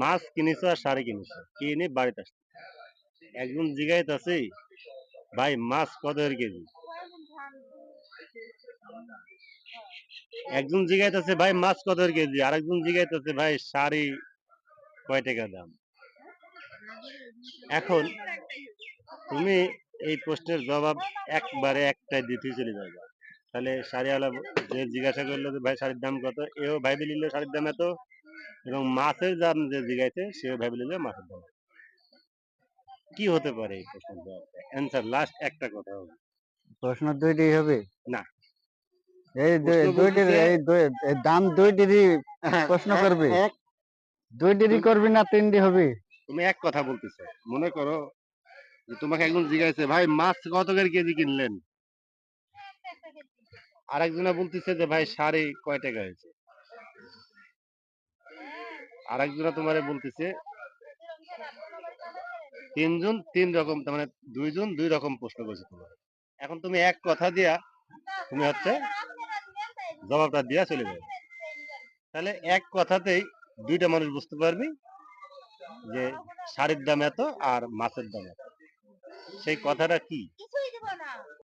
মাছ কিনেছো আর শাড়ি কিনেছো, কিনে বাড়িতে আসছে। একজন জিগাইতে আছে ভাই, মাছ কত কেজি? একজন জিগাইতেছে ভাই, মাছ কত কেজি? আরেকজন জিগাইতেছে ভাই, শাড়ি কয় টাকা দাম? এখন তুমি এই প্রশ্নের জবাব একবারে একটাই দিতে চলে যাবে। তাহলে শাড়িওয়ালা যে জিজ্ঞাসা করল ভাই, শাড়ির দাম কত? এও ভাই নিল শাড়ির দাম এত? এবং মাছের দাম যে জিজ্ঞাসে সেও ভাইবে নিল মাছের দাম কি হতে পারে এই প্রশ্নের অ্যান্সার লাস্ট একটা কথা হবে। প্রশ্ন দুইটাই হবে? না। এই দুই- দুইটির এই দুই- দাম দুইটিরই প্রশ্ন করবে। দুইটিরই করবি না তিনটি হবে? তুমি এক কথা বলতেছো। মনে করো যে তোমাকে একজন জিজ্ঞাসা ভাই মাছ কত করে কেজি কিনলেন? আরেকজনে বলতেছে যে ভাই শাড়ি কয় টাকা হয়েছে? আরেকজনে তোমারে বলতেছে, তিনজন তিন রকম, তার মানে দুইজন দুই রকম প্রশ্ন করছে তোমার। এখন তুমি এক কথা দিয়া তুমি হচ্ছে জবাবটা দিয়া চলে যাবে তাহলে এক কথাতেই দুইটা মানুষ বুঝতে পারবি যে শাড়ির দাম এত আর মাছের দাম এত। সেই কথাটা কি?